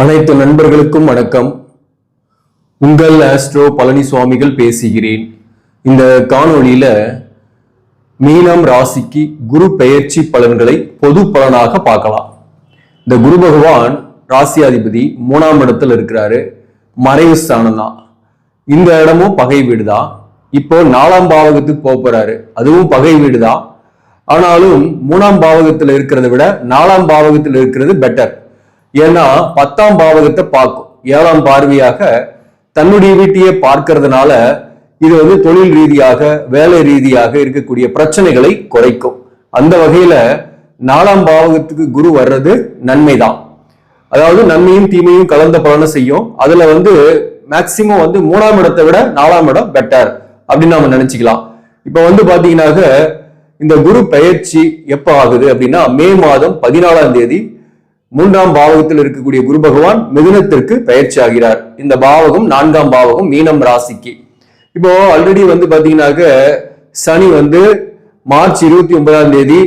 அனைத்து நண்பர்களுக்கும் வணக்கம். உங்கள் ஆஸ்ட்ரோ பழனி சுவாமிகள் பேசுகிறேன். இந்த காணொளியில மீனம் ராசிக்கு குரு பெயர்ச்சி பலன்களை பொது பலனாக பார்க்கலாம். இந்த குரு பகவான் ராசியாதிபதி மூணாம் இடத்துல இருக்கிறாரு. மறைவு ஸ்தானம் தான். இந்த இடமும் பகை வீடு தான். இப்போ நாலாம் பாவகத்துக்கு போக போறாரு. அதுவும் பகை வீடு தான். ஆனாலும் மூணாம் பாவகத்தில் இருக்கிறத விட நாலாம் பாவகத்தில் இருக்கிறது பெட்டர் ஏன்னா பத்தாம் பாவகத்தை பார்க்கும். ஏழாம் பார்வையாக தன்னுடைய வீட்டையே பார்க்கறதுனால இது வந்து தொழில் ரீதியாக வேலை ரீதியாக இருக்கக்கூடிய பிரச்சனைகளை குறைக்கும். அந்த வகையில நாலாம் பாவகத்துக்கு குரு வர்றது நன்மைதான். அதாவது நன்மையும் தீமையும் கலந்த பலனை செய்யும். அதுல வந்து மேக்சிமம் வந்து மூணாம் இடத்தை விட நாலாம் இடம் பெட்டர் அப்படின்னு நாம நினைச்சுக்கலாம். இப்ப வந்து பாத்தீங்கன்னாக்க இந்த குரு பெயர்ச்சி எப்ப ஆகுது அப்படின்னா மே மாதம் பதினாலாம் தேதி மூன்றாம் பாவகத்தில் இருக்கக்கூடிய குரு பகவான் மிதுனத்திற்கு பயிற்சி ஆகிறார் இந்த பாவகம் நான்காம் பாவகம் மீனம் ராசிக்கு. இப்போ ஆல்ரெடி வந்து பாத்தீங்கன்னாக்க சனி வந்து மார்ச் இருபத்தி ஒன்பதாம் தேதி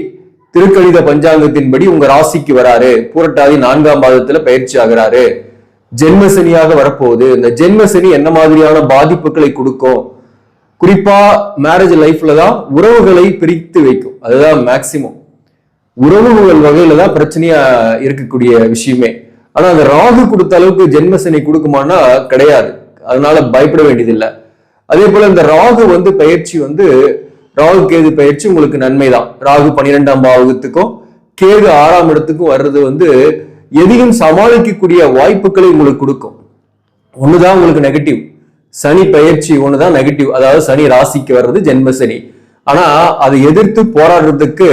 திருக்கணித பஞ்சாங்கத்தின்படி உங்க ராசிக்கு வராரு. பூரட்டாதி நான்காம் பாதத்துல பயிற்சி ஆகிறாரு ஜென்ம சனியாக வரப்போகுது. இந்த ஜென்ம சனி என்ன மாதிரியான பாதிப்புகளை கொடுக்கும்? குறிப்பா மேரேஜ் லைஃப்ல தான் உறவுகளை பிரித்து வைக்கும். அதுதான் மேக்சிமம் உறவுகள் வகையில தான் பிரச்சனையா இருக்கக்கூடிய விஷயமே. ஆனா அந்த ராகு கொடுத்த அளவுக்கு ஜென்மசனி கொடுக்குமானா கிடையாது. அதனால பயப்பட வேண்டியதில்லை. அதே போல இந்த ராகு வந்து பயிற்சி வந்து ராகு கேது பயிற்சி உங்களுக்கு நன்மைதான். ராகு பன்னிரெண்டாம் பாவகத்துக்கும் கேது ஆறாம் இடத்துக்கும் வர்றது வந்து எதையும் சமாளிக்கக்கூடிய வாய்ப்புகளை உங்களுக்கு கொடுக்கும். ஒண்ணுதான் உங்களுக்கு நெகட்டிவ் சனி பயிற்சி ஒண்ணுதான் நெகட்டிவ் அதாவது சனி ராசிக்கு வர்றது ஜென்ம சனி. ஆனா அதை எதிர்த்து போராடுறதுக்கு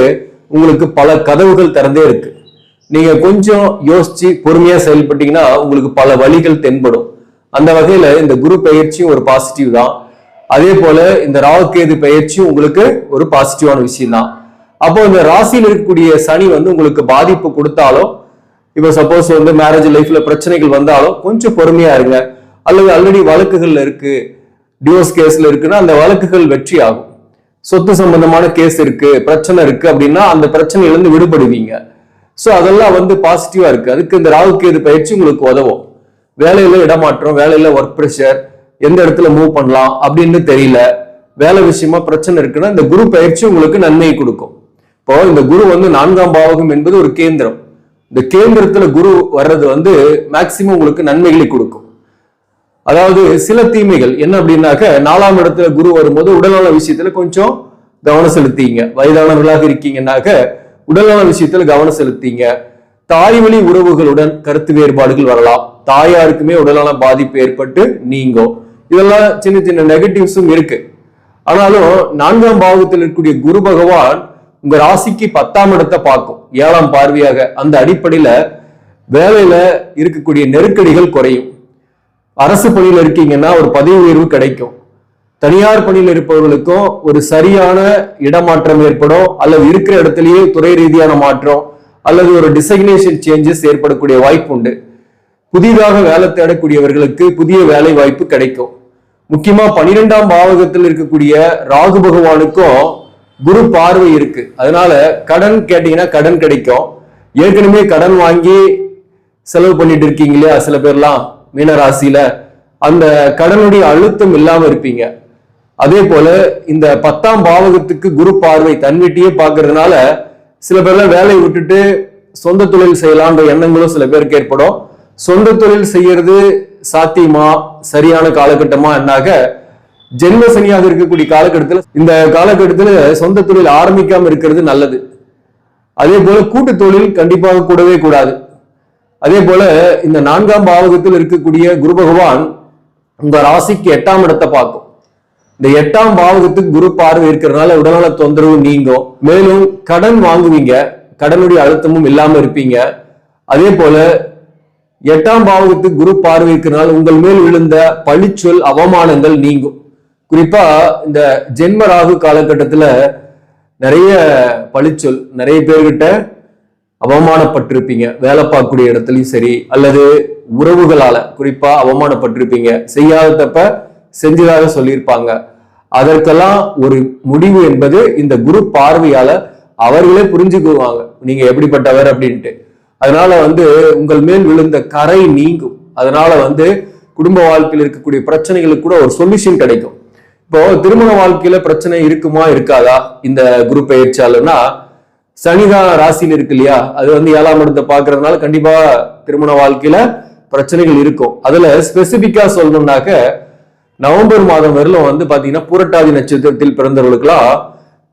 உங்களுக்கு பல கதவுகள் திறந்தே இருக்கு. நீங்க கொஞ்சம் யோசிச்சு பொறுமையா செயல்பட்டீங்கன்னா உங்களுக்கு பல வழிகள் தென்படும். அந்த வகையில இந்த குரு பயிற்சியும் ஒரு பாசிட்டிவ் தான். அதே போல இந்த ராகுகேது பயிற்சியும் உங்களுக்கு ஒரு பாசிட்டிவான விஷயம் தான் அப்போ இந்த ராசியில் இருக்கக்கூடிய சனி வந்து உங்களுக்கு பாதிப்பு கொடுத்தாலும் இப்போ சப்போஸ் வந்து மேரேஜ் லைஃப்ல பிரச்சனைகள் வந்தாலும் கொஞ்சம் பொறுமையா இருங்க. அல்லது ஆல்ரெடி வழக்குகள்ல இருக்கு. டிவோர்ஸ் கேஸ்ல இருக்குன்னா அந்த வழக்குகள் வெற்றி ஆகும் சொத்து சம்பந்தமான கேஸ் இருக்கு பிரச்சனை இருக்கு அப்படின்னா அந்த பிரச்சனையில இருந்து விடுபடுவீங்க. ஸோ அதெல்லாம் வந்து பாசிட்டிவா இருக்கு. அதுக்கு இந்த ராகு கேது பயிற்சி உங்களுக்கு உதவும். வேலையில இடமாற்றம் வேலையில ஒர்க் ப்ரெஷர் எந்த இடத்துல மூவ் பண்ணலாம் அப்படின்னு தெரியல. வேலை விஷயமா பிரச்சனை இருக்குன்னா இந்த குரு பயிற்சி உங்களுக்கு நன்மையை கொடுக்கும். இப்போ இந்த குரு வந்து நான்காம் பாவகம் என்பது ஒரு கேந்திரம். இந்த கேந்திரத்துல குரு வர்றது வந்து மேக்சிமம் உங்களுக்கு நன்மைகளை கொடுக்கும். அதாவது சில தீமைகள். என்ன அப்படின்னாக்க நாலாம் இடத்துல குரு வரும்போது உடல்நல விஷயத்துல கொஞ்சம் கவனம் செலுத்திங்க. வயதானவர்களாக இருக்கீங்கன்னாக்க உடல்நல விஷயத்துல கவனம் செலுத்திங்க. தாய் வழி உறவுகளுடன் கருத்து வேறுபாடுகள் வரலாம். தாயாருக்குமே உடல்நல பாதிப்பு ஏற்பட்டு நீங்கும். இதெல்லாம் சின்ன சின்ன நெகட்டிவ்ஸும் இருக்கு. ஆனாலும் நான்காம் பாவத்தில் இருக்கக்கூடிய குரு பகவான் உங்க ராசிக்கு பத்தாம் இடத்தை பார்க்கும். ஏழாம் பார்வையாக. அந்த அடிப்படையில வேலையில இருக்கக்கூடிய நெருக்கடிகள் குறையும். அரசு பணியில் இருக்கீங்கன்னா ஒரு பதவி உயர்வு கிடைக்கும். தனியார் பணியில் இருப்பவர்களுக்கும் ஒரு சரியான இடமாற்றம் ஏற்படும் அல்லது இருக்கிற இடத்துலயே துறை ரீதியான மாற்றம் அல்லது ஒரு டிசைக்னேஷன் சேஞ்சஸ் ஏற்படக்கூடிய வாய்ப்பு உண்டு. புதிதாக வேலை தேடக்கூடியவர்களுக்கு புதிய வேலை வாய்ப்பு கிடைக்கும். முக்கியமா பனிரெண்டாம் பாவகத்தில் இருக்கக்கூடிய ராகு பகவானுக்கும் குரு பார்வை இருக்கு. அதனால கடன் கேட்டீங்கன்னா கடன் கிடைக்கும். ஏற்கனவே கடன் வாங்கி செலவு பண்ணிட்டு இருக்கீங்க இல்லையா சில பேர்லாம்? மீனராசியில அந்த கடனுடைய அழுத்தம் இல்லாம இருப்பீங்க. அதே போல இந்த பத்தாம் பாவகத்துக்கு குரு பார்வை தன் பாக்குறதுனால சில பேர்லாம் வேலையை விட்டுட்டு சொந்த தொழில் செய்யலான்ற எண்ணங்களும் சில பேருக்கு ஏற்படும். சொந்த தொழில் செய்யறது சாத்தியமா? சரியான காலகட்டமா? என்னாக ஜென்ம சனியாக இருக்கக்கூடிய காலகட்டத்தில் இந்த காலகட்டத்தில் சொந்த தொழில் ஆரம்பிக்காம இருக்கிறது நல்லது. அதே போல கூட்டு தொழில் கண்டிப்பாக கூடவே கூடாது. அதே போல இந்த நான்காம் பாவகத்தில் இருக்கக்கூடிய குரு பகவான் உங்க ராசிக்கு எட்டாம் இடத்தை பார்க்கும். இந்த எட்டாம் பாவகத்துக்கு குரு பார்வை இருக்கிறதுனால உடல்நல தொந்தரவு நீங்கும். மேலும் கடன் வாங்குவீங்க. கடனுடைய அழுத்தமும் இல்லாம இருப்பீங்க. அதே போல எட்டாம் பாவகத்துக்கு குரு பார்வை இருக்கிறதுனால உங்கள் மேல் விழுந்த பழிச்சொல் அவமானங்கள் நீங்கும். குறிப்பா இந்த ஜென்ம ராகு காலகட்டத்துல நிறைய பழிச்சொல் நிறைய பேர்கிட்ட அவமானப்பட்டிருப்பீங்க. வேலை பார்க்கக்கூடிய இடத்துலையும் சரி அல்லது உறவுகளால குறிப்பா அவமானப்பட்டிருப்பீங்க. செய்யாததப்ப செஞ்சதாக சொல்லியிருப்பாங்க. அதற்கெல்லாம் ஒரு முடிவு என்பது இந்த குரு பார்வையால அவர்களே புரிஞ்சுக்குவாங்க. நீங்க எப்படிப்பட்டவர் அப்படின்ட்டு. அதனால வந்து உங்கள் மேல் விழுந்த கரை நீங்கும். அதனால வந்து குடும்ப வாழ்க்கையில் இருக்கக்கூடிய பிரச்சனைகளுக்கு கூட ஒரு சொல்யூஷன் கிடைக்கும். இப்போ திருமண வாழ்க்கையில பிரச்சனை இருக்குமா இருக்காதா? இந்த குரு பயிற்சியாளர்னா சனிதான் ராசியில் இருக்கு இல்லையா? அது வந்து ஏழாம் இடத்தை பாக்குறதுனால கண்டிப்பா திருமண வாழ்க்கையில பிரச்சனைகள் இருக்கும். அதுல ஸ்பெசிபிக்கா சொல்லணும்னாக்க நவம்பர் மாதம் வரலும் வந்து பாத்தீங்கன்னா பூரட்டாதி நட்சத்திரத்தில் பிறந்தவர்களுக்கெல்லாம்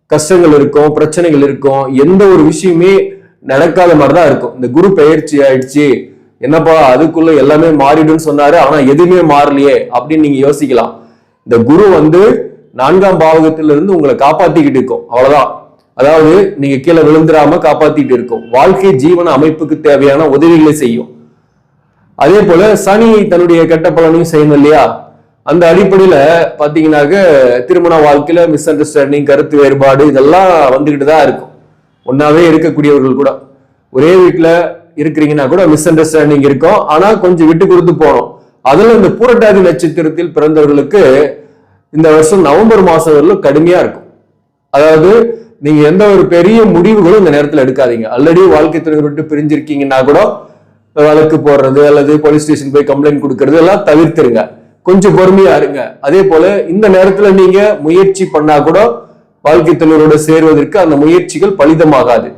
கஷ்டங்கள் இருக்கும் பிரச்சனைகள் இருக்கும். எந்த ஒரு விஷயமே நடக்காத மாதிரிதான் இருக்கும். இந்த குரு பெயர்ச்சி ஆயிடுச்சு. என்னப்பா அதுக்குள்ள எல்லாமே மாறிடும்னு சொன்னாரு. ஆனா எதுவுமே மாறலையே அப்படின்னு நீங்க யோசிக்கலாம். இந்த குரு வந்து நான்காம் பாவகத்திலிருந்து உங்களை காப்பாத்திக்கிட்டு இருக்கும். அவ்வளவுதான். அதாவது நீங்க கீழே விழுந்துடாம காப்பாத்திட்டு இருக்கும். வாழ்க்கை ஜீவன அமைப்புக்கு தேவையான உதவிகளை செய்யும். அதே போல சனி தன்னுடைய கெட்ட பலனையும் செய்யணும் இல்லையா? அந்த அடிப்படையில பாத்தீங்கன்னாக்க திருமண வாழ்க்கையில மிஸ் அண்டர்ஸ்டாண்டிங் கருத்து வேறுபாடு இதெல்லாம் வந்துகிட்டு தான் இருக்கும். ஒன்னாவே இருக்கக்கூடியவர்கள் கூட. ஒரே வீட்டுல இருக்கிறீங்கன்னா கூட மிஸ் அண்டர்ஸ்டாண்டிங் இருக்கும். ஆனா கொஞ்சம் விட்டு கொடுத்து போனோம் அதுல இந்த பூரட்டாதி நட்சத்திரத்தில் பிறந்தவர்களுக்கு இந்த வருஷம் நவம்பர் மாசம் வரலும் கடுமையா இருக்கும். அதாவது நீங்க எந்த ஒரு பெரிய முடிவுகளும் இந்த நேரத்துல எடுக்காதீங்க. ஆல்ரெடி வாழ்க்கை துணைவர் விட்டு பிரிஞ்சிருக்கீங்கன்னா கூட வழக்கு போடுறது அல்லது போலீஸ் ஸ்டேஷன் போய் கம்ப்ளைண்ட் கொடுக்கறது எல்லாம் தவிர்த்துருங்க. கொஞ்சம் பொறுமையா இருங்க. அதே போல இந்த நேரத்துல நீங்க முயற்சி பண்ணா கூட வாழ்க்கை துணையரோட சேருவதற்கு அந்த முயற்சிகள் பலிதமாகாது.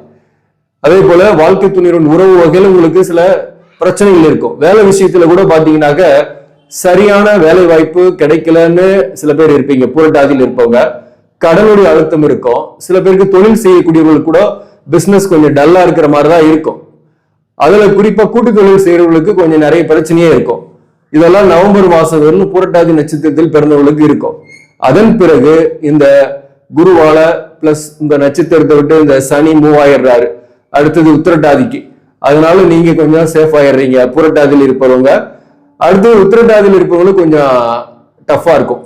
அதே போல வாழ்க்கை துணையரோட உறவு வகையில் உங்களுக்கு சில பிரச்சனைகள் இருக்கும். வேலை விஷயத்துல கூட பாத்தீங்கன்னாக்க சரியான வேலை வாய்ப்பு கிடைக்கலன்னு சில பேர் இருப்பீங்க. புரட்டாதியில் இருப்பவங்க. கடனுடைய அழுத்தம் இருக்கும். சில பேருக்கு தொழில் செய்யக்கூடியவங்களுக்கு கூட பிஸ்னஸ் கொஞ்சம் டல்லா இருக்கிற மாதிரி தான் இருக்கும். அதுல குறிப்பா கூட்டு தொழில் செய்யறவங்களுக்கு கொஞ்சம் நிறைய பிரச்சனையே இருக்கும். இதெல்லாம் நவம்பர் மாசம் வரலும் புரட்டாதி நட்சத்திரத்தில் பிறந்தவங்களுக்கு இருக்கும். அதன் பிறகு இந்த குருவால பிளஸ் இந்த நட்சத்திரத்தை விட்டு இந்த சனி மூவ் ஆயிடுறாரு. அடுத்தது உத்திரட்டாதிக்கு. அதனால நீங்க கொஞ்சம் சேஃப் ஆயிடுறீங்க. புரட்டாதியில் இருப்பவங்க. அடுத்தது உத்திரட்டாதியில் இருப்பவங்களுக்கு கொஞ்சம் டஃபா இருக்கும்.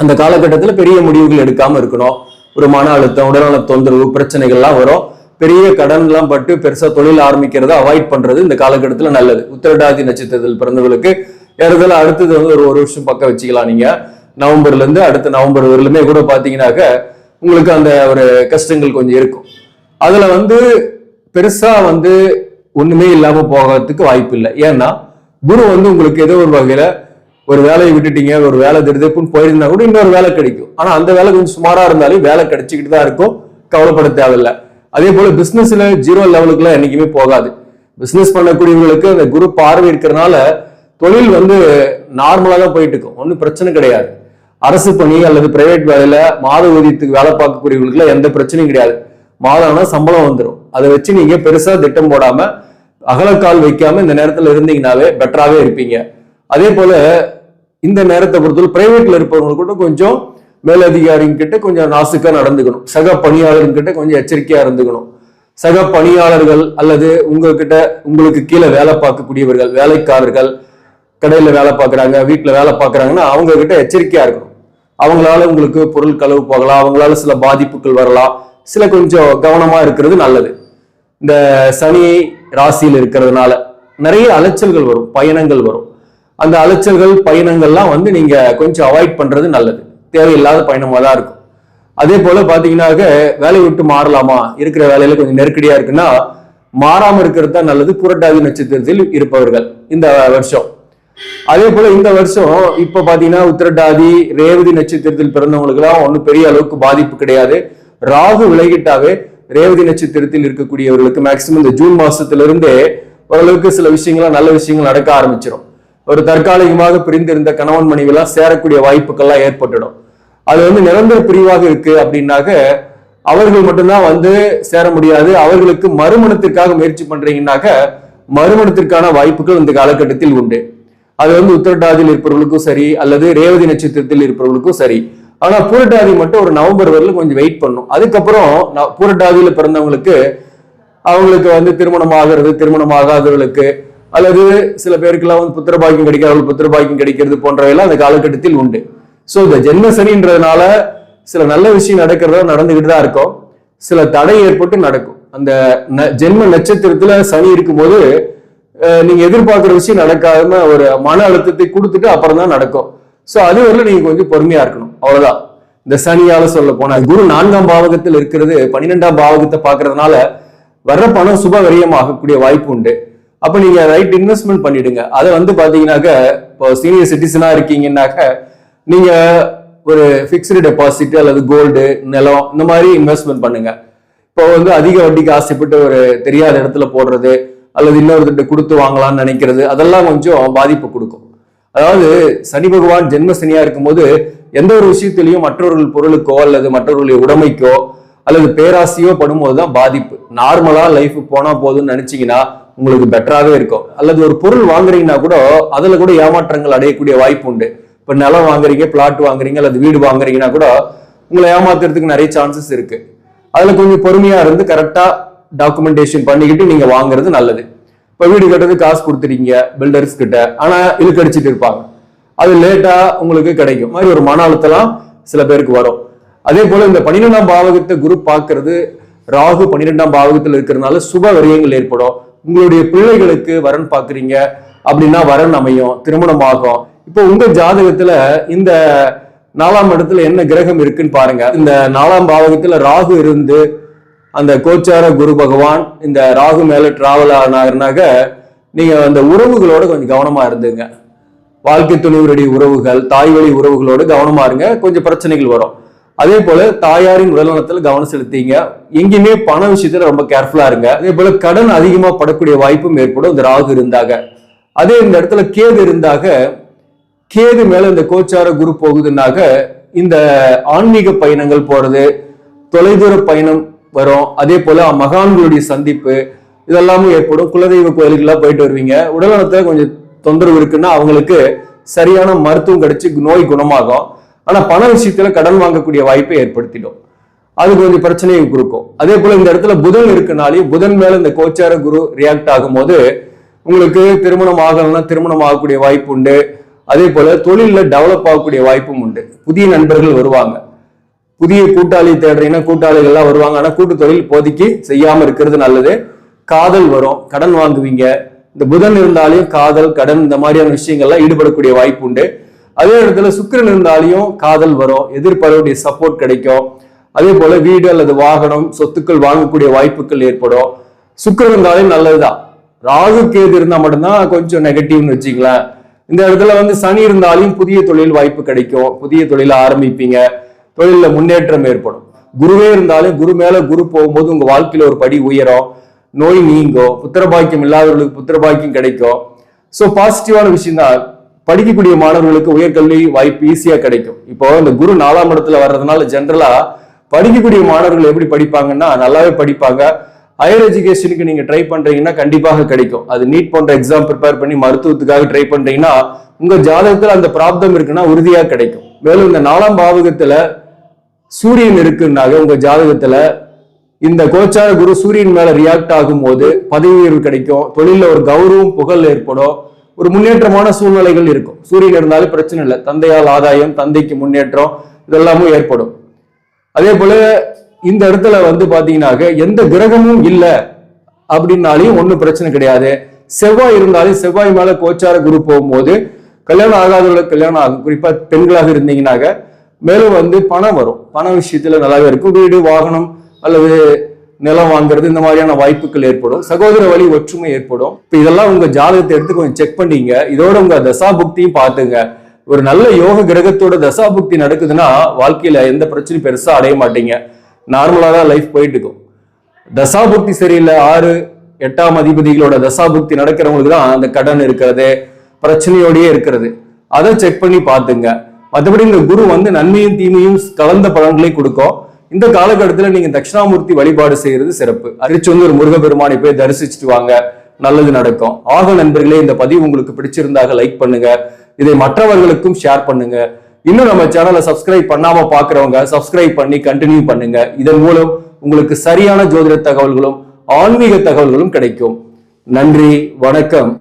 அந்த காலகட்டத்தில் பெரிய முடிவுகள் எடுக்காம இருக்கணும். ஒரு மன அழுத்தம் உடல்நல தொந்தரவு பிரச்சனைகள்லாம் வரும். பெரிய கடன்லாம் பட்டு பெருசா தொழில் ஆரம்பிக்கிறத அவாய்ட் பண்றது இந்த காலகட்டத்தில் நல்லது. உத்திரட்டாதி நட்சத்திரத்தில் பிறந்தவர்களுக்கு ஏறதில் அடுத்தது வந்து ஒரு ஒரு வருஷம் பக்கம் வச்சுக்கலாம் நீங்க. நவம்பர்ல இருந்து அடுத்த நவம்பர் வரலுமே கூட பாத்தீங்கன்னாக்க உங்களுக்கு அந்த ஒரு கஷ்டங்கள் கொஞ்சம் இருக்கும். அதுல வந்து பெருசா வந்து ஒண்ணுமே இல்லாம போகிறதுக்கு வாய்ப்பு இல்லை ஏன்னா குரு வந்து உங்களுக்கு ஏதோ ஒரு வகையில ஒரு வேலையை விட்டுட்டீங்க ஒரு வேலை திருதுப்புன்னு போயிருந்தா கூட இன்னொரு வேலை கிடைக்கும். ஆனா அந்த வேலை கொஞ்சம் சுமாரா இருந்தாலும் வேலை கிடைச்சிக்கிட்டு தான் இருக்கும். கவலைப்பட தேவையில்லை. அதே போல பிசினஸ்ல ஜீரோ லெவலுக்குலாம் என்னைக்குமே போகாது. பிசினஸ் பண்ணக்கூடியவங்களுக்கு அந்த குரு பார்வை இருக்கிறதுனால தொழில் வந்து நார்மலா தான் போயிட்டு இருக்கும். ஒன்றும் பிரச்சனை கிடையாது. அரசு பணி அல்லது பிரைவேட் வேலையில மாத ஊதியத்துக்கு வேலை பார்க்கக்கூடியவங்களுக்குலாம் எந்த பிரச்சனையும் கிடையாது. மாதம்னா சம்பளம் வந்துடும் அதை வச்சு நீங்க பெருசா திட்டம் போடாம அகலக்கால் வைக்காம இந்த நேரத்துல இருந்தீங்கனாவே பெட்டராகவே இருப்பீங்க. அதே போல இந்த நேரத்தை பொறுத்தவரை பிரைவேட்ல இருப்பவங்க கூட கொஞ்சம் மேலதிகாரிங்க கிட்ட கொஞ்சம் நாசுக்கா நடந்துக்கணும். சக பணியாளர்கள் கிட்ட கொஞ்சம் எச்சரிக்கையா இருந்துக்கணும். சக பணியாளர்கள் அல்லது உங்ககிட்ட உங்களுக்கு கீழே வேலை பார்க்கக்கூடியவர்கள் வேலைக்காரர்கள் கடையில வேலை பார்க்குறாங்க வீட்டில் வேலை பார்க்குறாங்கன்னா அவங்க கிட்ட எச்சரிக்கையா இருக்கணும். அவங்களால உங்களுக்கு பொருள் களவு போகலாம் அவங்களால சில பாதிப்புகள் வரலாம். சில கொஞ்சம் கவனமா இருக்கிறது நல்லது. இந்த சனி ராசியில் இருக்கிறதுனால நிறைய அலைச்சல்கள் வரும் பயணங்கள் வரும். அந்த அலைச்சல்கள் பயணங்கள்லாம் வந்து நீங்க கொஞ்சம் அவாய்ட் பண்றது நல்லது. தேவையில்லாத பயணமாக தான் இருக்கும். அதே போல பாத்தீங்கன்னாக்க வேலையை விட்டு மாறலாமா? இருக்கிற வேலையில கொஞ்சம் நெருக்கடியா இருக்குன்னா மாறாம இருக்கிறது தான் நல்லது. புரட்டாதி நட்சத்திரத்தில் இருப்பவர்கள் இந்த வருஷம். அதே போல இந்த வருஷம் இப்ப பாத்தீங்கன்னா உத்திரட்டாதி ரேவதி நட்சத்திரத்தில் பிறந்தவங்களுக்கு எல்லாம் ஒன்றும் பெரிய அளவுக்கு பாதிப்பு கிடையாது. ராகு விலகிட்டாவே ரேவதி நட்சத்திரத்தில் இருக்கக்கூடியவர்களுக்கு மேக்சிமம் இந்த ஜூன் மாசத்துல இருந்தே ஓரளவுக்கு சில விஷயங்கள்லாம் நல்ல விஷயங்கள் நடக்க ஆரம்பிச்சிடும் ஒரு தற்காலிகமாக பிரிந்திருந்த கணவன் மனைவிலாம் சேரக்கூடிய வாய்ப்புகள்லாம் ஏற்பட்டுடும். அது வந்து நிரந்தர பிரிவாக இருக்கு அப்படின்னாக்க அவர்கள் மட்டும்தான் வந்து சேர முடியாது. அவர்களுக்கு மறுமணத்திற்காக முயற்சி பண்றீங்கன்னாக்க மறுமணத்திற்கான வாய்ப்புகள் இந்த காலகட்டத்தில் உண்டு. அது வந்து உத்திரட்டாதியில் இருப்பவர்களுக்கும் சரி அல்லது ரேவதி நட்சத்திரத்தில் இருப்பவர்களுக்கும் சரி. ஆனா பூரட்டாதி மட்டும் ஒரு நவம்பர் வரலும் கொஞ்சம் வெயிட் பண்ணும். அதுக்கப்புறம் பூரட்டாதியில பிறந்தவங்களுக்கு அவங்களுக்கு வந்து திருமணம் ஆகிறது திருமணம் ஆகாதவர்களுக்கு அல்லது சில பேருக்கெல்லாம் வந்து புத்திர பாக்கியம் புத்திரபாக்கியம் புத்திர பாக்கியம் கிடைக்கிறது போன்றவையெல்லாம் அந்த காலகட்டத்தில் உண்டு. ஸோ இந்த ஜென்ம சனின்றதுனால சில நல்ல விஷயம் நடக்கிறதா நடந்துகிட்டு தான் இருக்கும். சில தடை ஏற்பட்டு நடக்கும். அந்த ஜென்ம நட்சத்திரத்துல சனி இருக்கும்போது நீங்க எதிர்பார்க்குற விஷயம் நடக்காம ஒரு மன அழுத்தத்தை கொடுத்துட்டு அப்புறம் தான் நடக்கும். ஸோ அது வரல நீங்க கொஞ்சம் பொறுமையா இருக்கணும். அவ்வளவுதான். இந்த சனியால சொல்ல போனா குரு நான்காம் பாவகத்தில் இருக்கிறது பன்னிரெண்டாம் பாவகத்தை பாக்குறதுனால வர்ற பணம் சுப விரயமாகக்கூடிய வாய்ப்பு உண்டு. அப்ப நீங்க ரைட் இன்வெஸ்ட்மெண்ட் பண்ணிடுங்க. அதை வந்து பாத்தீங்கன்னாக்க இப்போ சீனியர் சிட்டிசனா இருக்கீங்கன்னாக்க நீங்க ஒரு ஃபிக்ஸ்டு டெபாசிட் அல்லது கோல்டு நிலம் இந்த மாதிரி இன்வெஸ்ட்மெண்ட் பண்ணுங்க. இப்போ வந்து அதிக வட்டிக்கு ஆசைப்பட்டு ஒரு தெரியாத இடத்துல போடுறது அல்லது இன்னொருத்திட்ட கொடுத்து வாங்கலாம்னு நினைக்கிறது அதெல்லாம் கொஞ்சம் பாதிப்பு கொடுக்கும். அதாவது சனி பகவான் ஜென்ம சனியா இருக்கும்போது எந்த ஒரு விஷயத்திலையும் மற்றவர்கள் பொருளுக்கோ அல்லது மற்றவர்களுடைய உடைமைக்கோ அல்லது பேராசையோ படும்போது தான் பாதிப்பு நார்மலா லைஃப் போனா போதும்னு நினைச்சீங்கன்னா உங்களுக்கு பெட்டராகவே இருக்கும். அல்லது ஒரு பொருள் வாங்குறீங்கன்னா கூட அதுல கூட ஏமாற்றங்கள் அடையக்கூடிய வாய்ப்பு உண்டு. இப்ப நிலம் வாங்குறீங்க பிளாட் வாங்குறீங்க அல்லது வீடு வாங்குறீங்கன்னா கூட உங்களை ஏமாத்துறதுக்கு நிறைய சான்சஸ் இருக்கு. அதுல கொஞ்சம் பொறுமையா இருந்து கரெக்டா டாக்குமெண்டேஷன் பண்ணிக்கிட்டு நீங்க வாங்குறது நல்லது. இப்ப வீடு கட்டுறது காசு கொடுத்துறீங்க பில்டர்ஸ் கிட்ட. ஆனா இழுக்கடிச்சிட்டு இருப்பாங்க. அது லேட்டா உங்களுக்கு கிடைக்கும். மாதிரி ஒரு மன அழுத்தலாம் சில பேருக்கு வரும். அதே போல இந்த பன்னிரெண்டாம் பாவகத்தை குரு பார்க்கறது ராகு பன்னிரெண்டாம் பாவகத்தில் இருக்கிறதுனால சுப விரயங்கள் ஏற்படும். உங்களுடைய பிள்ளைகளுக்கு வரன் பார்க்குறீங்க அப்படின்னா வரன் அமையும் திருமணம் ஆகும். இப்போ உங்க ஜாதகத்துல இந்த நாலாம் இடத்துல என்ன கிரகம் இருக்குன்னு பாருங்க. இந்த நாலாம் பாவகத்துல ராகு இருந்து அந்த கோச்சார குரு பகவான் இந்த ராகு மேல டிராவல் ஆனாருனாக்க நீங்க அந்த உறவுகளோட கொஞ்சம் கவனமா இருந்துங்க. வாழ்க்கை துணைவருடைய உறவுகள் தாய் வழி உறவுகளோடு கவனமா இருங்க. கொஞ்சம் பிரச்சனைகள் வரும். அதே போல தாயாரின் உடல்நலத்தில் கவனம் செலுத்திங்க. எங்கேயுமே பண விஷயத்துல ரொம்ப கேர்ஃபுல்லா இருங்க. அதே போல கடன் அதிகமா படக்கூடிய வாய்ப்பும் ஏற்படும். இந்த ராகு இருந்தாக. அதே இந்த இடத்துல கேது இருந்தாக கேது மேல இந்த கோச்சார குரு போகுதுன்னாக இந்த ஆன்மீக பயணங்கள் போறது தொலைதூர பயணம் வரும். அதே போல மகான்களுடைய சந்திப்பு இதெல்லாமும் ஏற்படும். குலதெய்வ கோயிலுக்கெல்லாம் போயிட்டு வருவீங்க. உடல்நலத்துல கொஞ்சம் தொந்தரவு இருக்குன்னா அவங்களுக்கு சரியான மருத்துவம் கிடைச்சி நோய் குணமாகும். ஆனால் பண விஷயத்தில் கடன் வாங்கக்கூடிய வாய்ப்பை ஏற்படுத்திடும். அது கொஞ்சம் பிரச்சனையை கொடுக்கும். அதே போல இந்த இடத்துல புதன் இருக்கனாலே புதன் மேல இந்த கோச்சார குரு ரியாக்ட் ஆகும் போது உங்களுக்கு திருமணம் ஆகலன்னா திருமணம் ஆகக்கூடிய வாய்ப்பு உண்டு. அதே போல தொழிலில் டெவலப் ஆகக்கூடிய வாய்ப்பும் உண்டு. புதிய நண்பர்கள் வருவாங்க. புதிய கூட்டாளி தேடுறீங்கன்னா கூட்டாளிகள்லாம் வருவாங்க. ஆனால் கூட்டு தொழில் போதைக்கு செய்யாமல் இருக்கிறது நல்லது. காதல் வரும். கடன் வாங்குவீங்க. இந்த புதன் இருந்தாலையும் காதல் கடன் இந்த மாதிரியான விஷயங்கள்லாம் ஈடுபடக்கூடிய வாய்ப்பு உண்டு. அதே இடத்துல சுக்கிரன் இருந்தாலையும் காதல் வரும் எதிர்பார்ப்புடைய சப்போர்ட் கிடைக்கும். அதே போல வீடு அல்லது வாகனம் சொத்துக்கள் வாங்கக்கூடிய வாய்ப்புகள் ஏற்படும். சுக்கிரன் இருந்தாலே நல்லதுதான். ராகு கேது இருந்தா மட்டும்தான் கொஞ்சம் நெகட்டிவ்னு வச்சுக்கலாம் இந்த இடத்துல வந்து சனி இருந்தாலும் புதிய தொழில் வாய்ப்பு கிடைக்கும். புதிய தொழில ஆரம்பிப்பீங்க. தொழில முன்னேற்றம் ஏற்படும். குருவே இருந்தாலும் குரு மேல குரு போகும்போது உங்க வாழ்க்கையில ஒரு படி உயரும். நோய் நீங்கும். புத்திரபாக்கியம் இல்லாதவர்களுக்கு புத்திரபாக்கியம் கிடைக்கும். ஸோ பாசிட்டிவான விஷயம் தான் படிக்கக்கூடிய மாணவர்களுக்கு உயர்கல்வி வாய்ப்பு ஈஸியா கிடைக்கும். இப்போ இந்த குரு நாலாம் இடத்துல வர்றதுனால ஜென்ரலா படிக்கக்கூடிய மாணவர்கள் எப்படி படிப்பாங்கன்னா நல்லாவே படிப்பாங்க. ஹையர் எஜுகேஷனுக்கு நீங்க ட்ரை பண்றீங்கன்னா கண்டிப்பாக கிடைக்கும். அது நீட் போன்ற எக்ஸாம் ப்ரிப்பேர் பண்ணி மருத்துவத்துக்காக ட்ரை பண்றீங்கன்னா உங்க ஜாதகத்துல அந்த பிராப்தம் இருக்குன்னா உறுதியா கிடைக்கும். மேலும் இந்த நாலாம் பாவகத்துல சூரியன் இருக்குன்னாக உங்க ஜாதகத்துல இந்த கோச்சார குரு சூரியன் மேல ரியாக்ட் ஆகும் போது பதவி உயர்வு கிடைக்கும். தொழில ஒரு கௌரவம் புகழ் ஏற்படும். ஒரு முன்னேற்றமான சூழ்நிலைகள் இருக்கும். சூரியன் இருந்தாலும் பிரச்சனை இல்லை. தந்தையால் ஆதாயம் தந்தைக்கு முன்னேற்றம் இதெல்லாமும் ஏற்படும். அதே போல இந்த இடத்துல வந்து பாத்தீங்கன்னாக்க எந்த கிரகமும் இல்லை அப்படின்னாலையும் ஒண்ணும் பிரச்சனை கிடையாது. செவ்வாய் இருந்தாலும் செவ்வாய் மேல கோச்சார குரு போகும்போது கல்யாணம் ஆகாதவர்களுக்கு கல்யாணம் ஆகும். குறிப்பா பெண்களாக இருந்தீங்கன்னாக்க மேலும் வந்து பணம் வரும். பண விஷயத்துல நல்லாவே இருக்கும். வீடு வாகனம் அல்லது நிலம் வாங்குறது இந்த மாதிரியான வாய்ப்புகள் ஏற்படும். சகோதர வழி ஒற்றுமை ஏற்படும். இப்ப இதெல்லாம் உங்க ஜாதகத்தை எடுத்து கொஞ்சம் செக் பண்ணீங்க. இதோட உங்க தசாபுக்தியும் பார்த்துங்க. ஒரு நல்ல யோக கிரகத்தோட தசாபுக்தி நடக்குதுன்னா வாழ்க்கையில எந்த பிரச்சனையும் பெருசா அடைய மாட்டீங்க. நார்மலா தான் லைஃப் போயிட்டு இருக்கும். தசாபுக்தி சரியில்லை ஆறு எட்டாம் அதிபதிகளோட தசாபுக்தி நடக்கிறவங்களுக்கு தான் அந்த கடன் இருக்கிறது பிரச்சனையோடயே இருக்கிறது. அதை செக் பண்ணி பார்த்துங்க. மற்றபடி இந்த குரு வந்து நன்மையும் தீமையும் கலந்த பலன்களை கொடுக்கும். இந்த காலகட்டத்தில் நீங்க தட்சிணாமூர்த்தி வழிபாடு செய்யறது சிறப்பு. அரிச்சொந்தூர் முருகப்பெருமானை போய் தரிசிச்சுட்டு வாங்க. நல்லது நடக்கும். ஆக நண்பர்களே இந்த பதிவு உங்களுக்கு பிடிச்சிருந்தாக லைக் பண்ணுங்க. இதை மற்றவர்களுக்கும் ஷேர் பண்ணுங்க. இன்னும் நம்ம சேனலை சப்ஸ்கிரைப் பண்ணாம பாக்குறவங்க சப்ஸ்கிரைப் பண்ணி கண்டினியூ பண்ணுங்க. இதன் மூலம் உங்களுக்கு சரியான ஜோதிட தகவல்களும் ஆன்மீக தகவல்களும் கிடைக்கும். நன்றி வணக்கம்.